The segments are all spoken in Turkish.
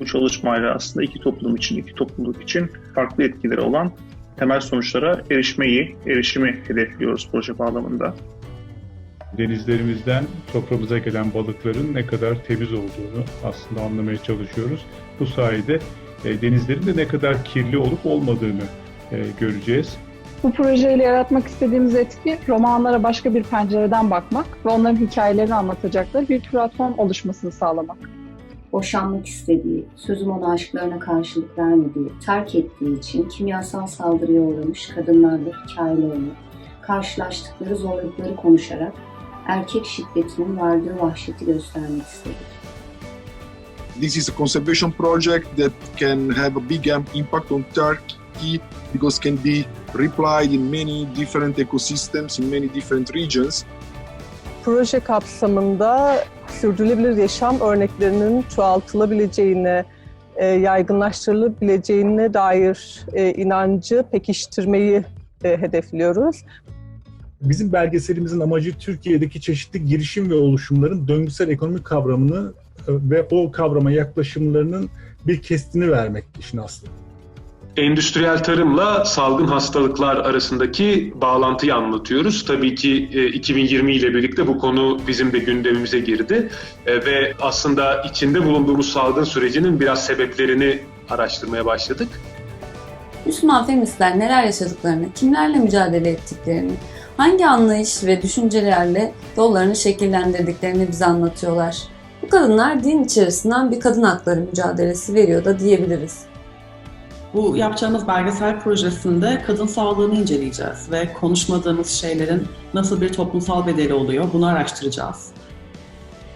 Bu çalışmayla aslında iki toplum için, iki topluluk için farklı etkileri olan temel sonuçlara erişmeyi, erişimi hedefliyoruz proje bağlamında. denizlerimizden soframıza gelen balıkların ne kadar temiz olduğunu aslında anlamaya çalışıyoruz. Bu sayede e, denizlerin de ne kadar kirli olup olmadığını e, göreceğiz. Bu projeyle yaratmak istediğimiz etki romanlara başka bir pencereden bakmak ve onların hikayelerini anlatacakları bir platform oluşmasını sağlamak. Boşanmak istediği, sözüm ona aşklarına karşılık vermediği, terk ettiği için kimyasal saldırıya uğramış kadınlarla hikayelerini, karşılaştıkları zorlukları konuşarak erkek şiddetinin vardığı vahşeti göstermek istedik. This is a conservation project that can have a big impact on Turkey because can be replied in many different ecosystems in many different regions. Proje kapsamında sürdürülebilir yaşam örneklerinin çoğaltılabileceğine, e, yaygınlaştırılabileceğine dair e, inancı pekiştirmeyi e, hedefliyoruz. Bizim belgeselimizin amacı Türkiye'deki çeşitli girişim ve oluşumların döngüsel ekonomi kavramını e, ve o kavrama yaklaşımlarının bir kestini vermek işin aslı. Endüstriyel tarımla salgın hastalıklar arasındaki bağlantıyı anlatıyoruz. Tabii ki e, 2020 ile birlikte bu konu bizim de gündemimize girdi E, ve aslında içinde bulunduğumuz salgın sürecinin biraz sebeplerini araştırmaya başladık. Müslüman feministler neler yaşadıklarını, kimlerle mücadele ettiklerini, hangi anlayış ve düşüncelerle yollarını şekillendirdiklerini bize anlatıyorlar. Bu kadınlar din içerisinden bir kadın hakları mücadelesi veriyor da diyebiliriz. Bu yapacağımız belgesel projesinde kadın sağlığını inceleyeceğiz ve konuşmadığımız şeylerin nasıl bir toplumsal bedeli oluyor bunu araştıracağız.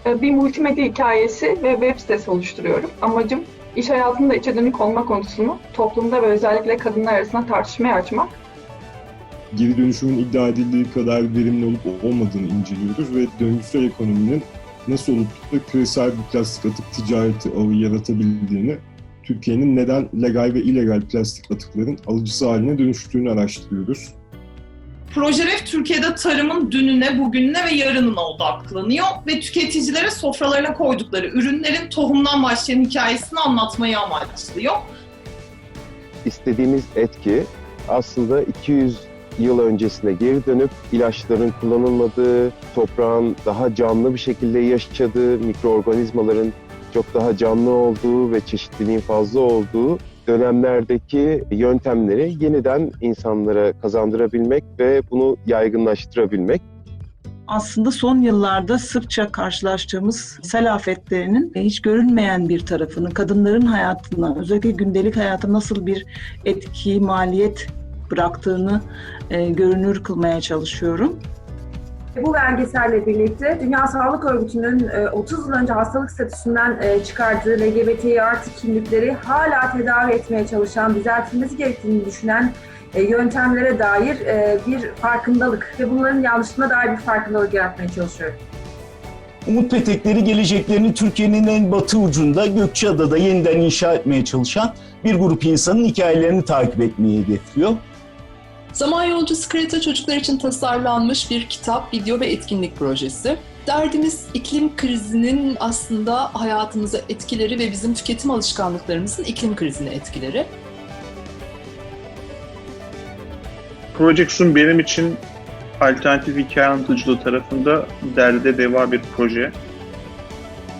Bir multimedya hikayesi ve web sitesi oluşturuyorum. Amacım iş hayatında içe dönük olma konusunu toplumda ve özellikle kadınlar arasında tartışmaya açmak. geri dönüşümün iddia edildiği kadar verimli olup olmadığını inceliyoruz ve döngüsel ekonominin nasıl olup da küresel bir plastik atık ticareti ağı yaratabildiğini, Türkiye'nin neden legal ve illegal plastik atıkların alıcısı haline dönüştüğünü araştırıyoruz. Projeref Türkiye'de tarımın dününe, bugününe ve yarınına odaklanıyor ve tüketicilere sofralarına koydukları ürünlerin tohumdan başlayan hikayesini anlatmayı amaçlıyor. istediğimiz etki aslında 200 yıl öncesine geri dönüp ilaçların kullanılmadığı, toprağın daha canlı bir şekilde yaşadığı, mikroorganizmaların çok daha canlı olduğu ve çeşitliliğin fazla olduğu dönemlerdeki yöntemleri yeniden insanlara kazandırabilmek ve bunu yaygınlaştırabilmek. aslında son yıllarda sıkça karşılaştığımız sel afetlerinin hiç görünmeyen bir tarafını, kadınların hayatına, özellikle gündelik hayata nasıl bir etki, maliyet bıraktığını e, görünür kılmaya çalışıyorum. Bu belgeselle birlikte Dünya Sağlık Örgütü'nün e, 30 yıl önce hastalık statüsünden e, çıkardığı LGBTİ artı kimlikleri hala tedavi etmeye çalışan, düzeltilmesi gerektiğini düşünen e, yöntemlere dair e, bir farkındalık ve bunların yanlışlığına dair bir farkındalık yaratmaya çalışıyorum. Umut Petekleri geleceklerini Türkiye'nin en batı ucunda Gökçeada'da yeniden inşa etmeye çalışan bir grup insanın hikayelerini takip etmeyi hedefliyor. Zaman Yolcusu Kreta çocuklar için tasarlanmış bir kitap, video ve etkinlik projesi. Derdimiz iklim krizinin aslında hayatımıza etkileri ve bizim tüketim alışkanlıklarımızın iklim krizine etkileri. Project Zoom benim için alternatif hikaye anlatıcılığı tarafında derde deva bir proje.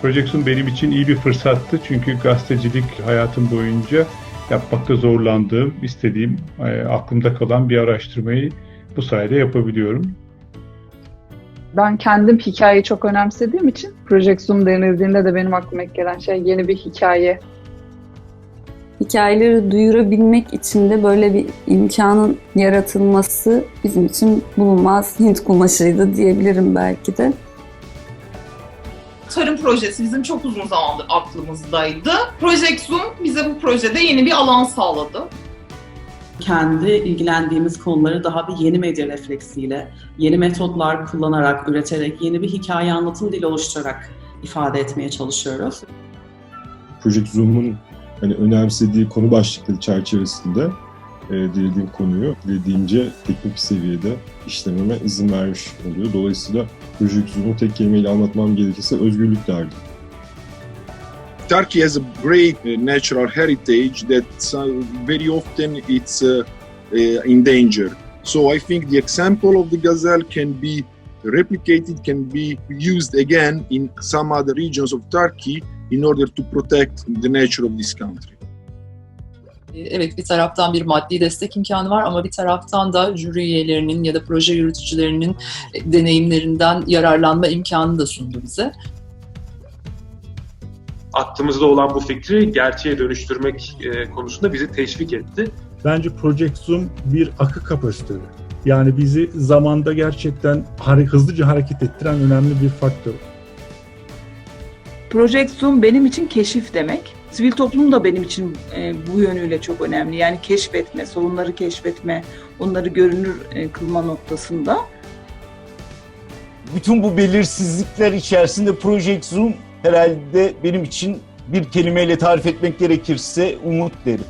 Project'un benim için iyi bir fırsattı çünkü gazetecilik hayatım boyunca yapmakta zorlandığım, istediğim, e, aklımda kalan bir araştırmayı bu sayede yapabiliyorum. Ben kendim hikayeyi çok önemsediğim için Project Zoom denildiğinde de benim aklıma ilk gelen şey yeni bir hikaye. Hikayeleri duyurabilmek için de böyle bir imkanın yaratılması bizim için bulunmaz Hint kumaşıydı diyebilirim belki de. Projesi bizim çok uzun zamandır aklımızdaydı. Project Zoom bize bu projede yeni bir alan sağladı. Kendi ilgilendiğimiz konuları daha bir yeni medya refleksiyle, yeni metotlar kullanarak, üreterek, yeni bir hikaye anlatım dili oluşturarak ifade etmeye çalışıyoruz. Project Zoom'un hani önemsediği konu başlıkları çerçevesinde e, dilediğim konuyu dilediğimce teknik seviyede işlememe izin vermiş oluyor. Dolayısıyla Project Zoom'u tek kelimeyle anlatmam gerekirse özgürlük derdi. Turkey has a great uh, natural heritage that uh, very often it's uh, uh, in danger. So I think the example of the gazelle can be replicated, can be used again in some other regions of Turkey in order to protect the nature of this country. Evet bir taraftan bir maddi destek imkanı var ama bir taraftan da jüri üyelerinin ya da proje yürütücülerinin e, deneyimlerinden yararlanma imkanı da sundu bize. Aklımızda olan bu fikri gerçeğe dönüştürmek e, konusunda bizi teşvik etti. Bence Project Zoom bir akı kapasitörü. Yani bizi zamanda gerçekten hızlıca hareket ettiren önemli bir faktör. Project Zoom benim için keşif demek. Sivil toplum da benim için e, bu yönüyle çok önemli. Yani keşfetme, sorunları keşfetme, onları görünür e, kılma noktasında. Bütün bu belirsizlikler içerisinde Project Zoom herhalde benim için bir kelimeyle tarif etmek gerekirse umut derim.